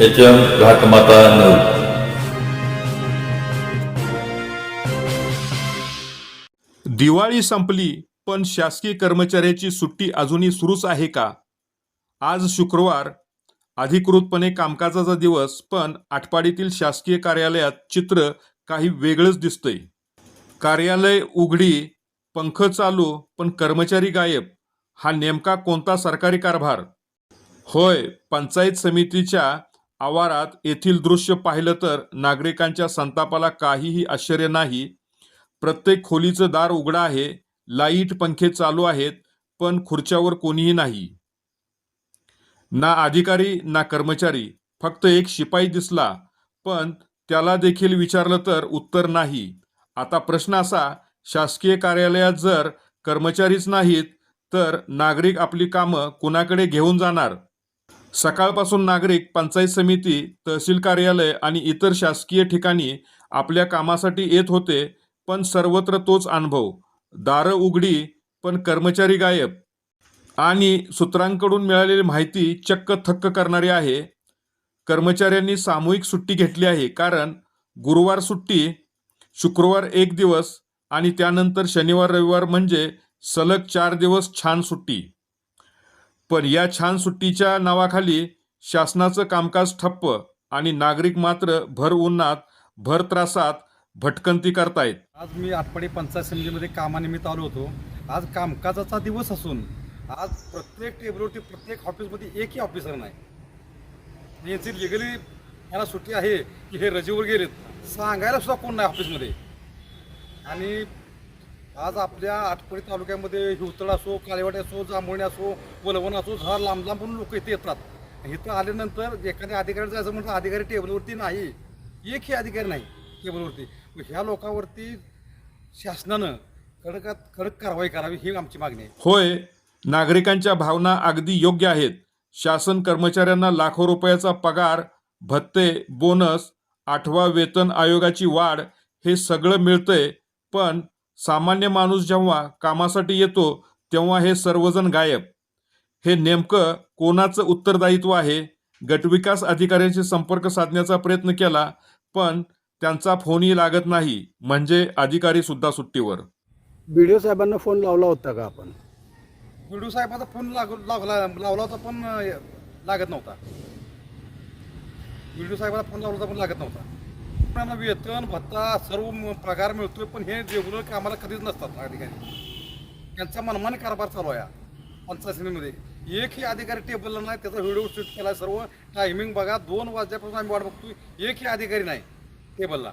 H M Ghatmata news Diwali संपली पण शासकीय कर्मचाऱ्याची सुट्टी अजूनही सुरूच आहे का? आज शुक्रवार अधिकृतपणे कामकाजाचा दिवस पण आटपाडीतील शासकीय कार्यालयात चित्र काही वेगळंच दिसतंय. कार्यालय उघडी पंख चालू पण कर्मचारी गायब. हा नेमका कोणता सरकारी कारभार? होय पंचायत समितीच्या आवारात येथील दृश्य पाहिलं तर नागरिकांच्या संतापाला काहीही आश्चर्य नाही. प्रत्येक खोलीचं दार उघडं आहे लाइट पंखे चालू आहेत पण खुर्च्यावर कोणीही नाही. ना अधिकारी ना कर्मचारी फक्त एक शिपाई दिसला पण त्याला देखील विचारलं तर उत्तर नाही. आता प्रश्न असा शासकीय कार्यालयात जर कर्मचारीच नाहीत तर नागरिक आपली कामं कुणाकडे घेऊन जाणार? सकाळपासून नागरिक पंचायत समिती तहसील कार्यालय आणि इतर शासकीय ठिकाणी आपल्या कामासाठी येत होते पण सर्वत्र तोच अनुभव. दारं उघडी पण कर्मचारी गायब. आणि सूत्रांकडून मिळालेली माहिती चक्क थक्क करणारी आहे. कर्मचाऱ्यांनी सामूहिक सुट्टी घेतली आहे कारण गुरुवार सुट्टी शुक्रवार एक दिवस आणि त्यानंतर शनिवार रविवार म्हणजे सलग चार दिवस छान सुट्टी. पण या छान सुट्टीच्या नावाखाली शासनाचं कामकाज ठप्प आणि नागरिक मात्र भर उन्हात भर त्रासात भटकंती करतायत. आज मी आटपाडी पंचायत समितीमध्ये कामानिमित्त आलो होतो. आज कामकाजाचा दिवस असून आज प्रत्येक टेबलवरती प्रत्येक ऑफिसमध्ये एकही ऑफिसर नाही. यांची लिगली मला सुट्टी आहे की हे रजेवर गेलेत. सांगायला सुद्धा कोण नाही ऑफिसमध्ये. आणि आज आपल्या आटपाडी तालुक्यामध्ये हिवतळ असो कालेवाडी असो जांभवणी असो वलवण असो झाड लांब लांबून लोक इथे येतात. इथं आल्यानंतर एखाद्या अधिकाऱ्याचं जायचं म्हणतात अधिकारी टेबलवरती नाही. एकही अधिकारी नाही टेबलवरती. ह्या लोकांवरती शासनानं कडकात कडक कारवाई करावी ही आमची मागणी आहे. होय नागरिकांच्या भावना अगदी योग्य आहेत. शासन कर्मचाऱ्यांना लाखो रुपयाचा पगार भत्ते बोनस आठवा वेतन आयोगाची वाढ हे सगळं मिळतंय. पण सामान्य माणूस जेव्हा कामासाठी येतो तेव्हा हे सर्वजण गायब. हे नेमकं कोणाचं उत्तरदायित्व आहे? गटविकास अधिकाऱ्यांशी संपर्क साधण्याचा प्रयत्न केला पण त्यांचा फोनही लागत नाही म्हणजे अधिकारी सुद्धा सुट्टीवर. बी साहेबांना फोन लावला होता का आपण? व्हिडिओ साहेबाचा फोन लाग लागला लावला होता पण अं, लागत नव्हता. व्हिडिओ साहेबाला फोन लावला होता पण लागत नव्हता. त्यांना वेतन भत्ता सर्व पगार मिळतोय पण हे रेग्युलर कामाला कधीच नसतात अधिकारी. त्यांचा मनमानी कारभार चालू आहे हा पंचायत समितीमध्ये एकही अधिकारी टेबलला नाही त्याचा व्हिडिओ शूट केला सर्व. टायमिंग बघा दोन वाजल्यापासून आम्ही वाट बघतोय. एकही अधिकारी नाही टेबलला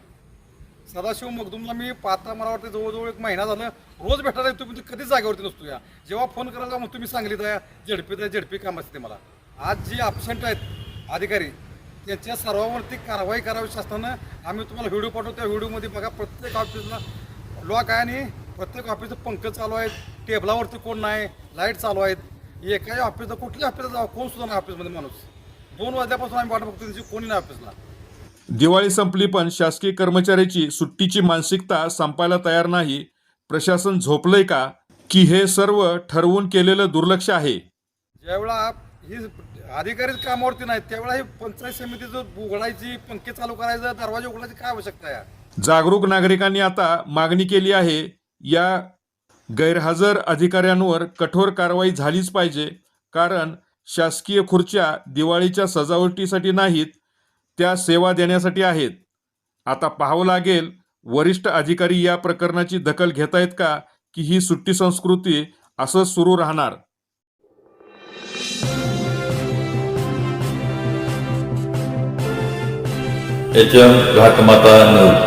सदाशिव मगदूमला मी पाहता मला वाटतं जवळजवळ एक महिना झाला रोज भेटायला येतो म्हणजे ते कधीच जागेवरती नसतो या जेव्हा फोन करायला मग तुम्ही सांगलीत आहे झडपीत आहे झडपी काम असते मला. आज जी अब्सेंट आहेत अधिकारी त्यांच्या सर्वांवरती कारवाई करावी शासनानं. आम्ही तुम्हाला व्हिडिओ पाठवतो त्या व्हिडिओमध्ये बघा प्रत्येक ऑफिसला लॉक आहे आणि प्रत्येक ऑफिसचं पंख चालू आहेत. टेबलावरती कोण नाही लाइट चालू आहेत. एकाही ऑफिसला कुठल्या ऑफिसला जावं कोण सुद्धा नाही ऑफिसमध्ये माणूस. दोन वाजल्यापासून आम्ही वाट बघतो त्यांची कोणी नाही ऑफिसला दिवाळी संपली पण शासकीय कर्मचाऱ्याची सुट्टीची मानसिकता संपायला तयार नाही. प्रशासन झोपलंय का? की हे सर्व ठरवून केलेलं दुर्लक्ष आहे. ज्यावेळा ही अधिकारीच कामावरती नाहीत. त्यावेळा ही पंचायत समितीचं उघडायची पंखे चालू करायचं दरवाजे उघडायची काय आवश्यकता आहे? जागरूक नागरिकांनी आता मागणी केली आहे या गैरहजर अधिकाऱ्यांवर कठोर कारवाई झालीच पाहिजे. कारण शासकीय खुर्च्या दिवाळीच्या सजावटीसाठी नाहीत त्या सेवा देण्यासाठी आहेत. आता पाहावं लागेल वरिष्ठ अधिकारी या प्रकरणाची दखल घेत आहेत का की ही सुट्टी संस्कृती असंच सुरू राहणार? H M Ghatmata news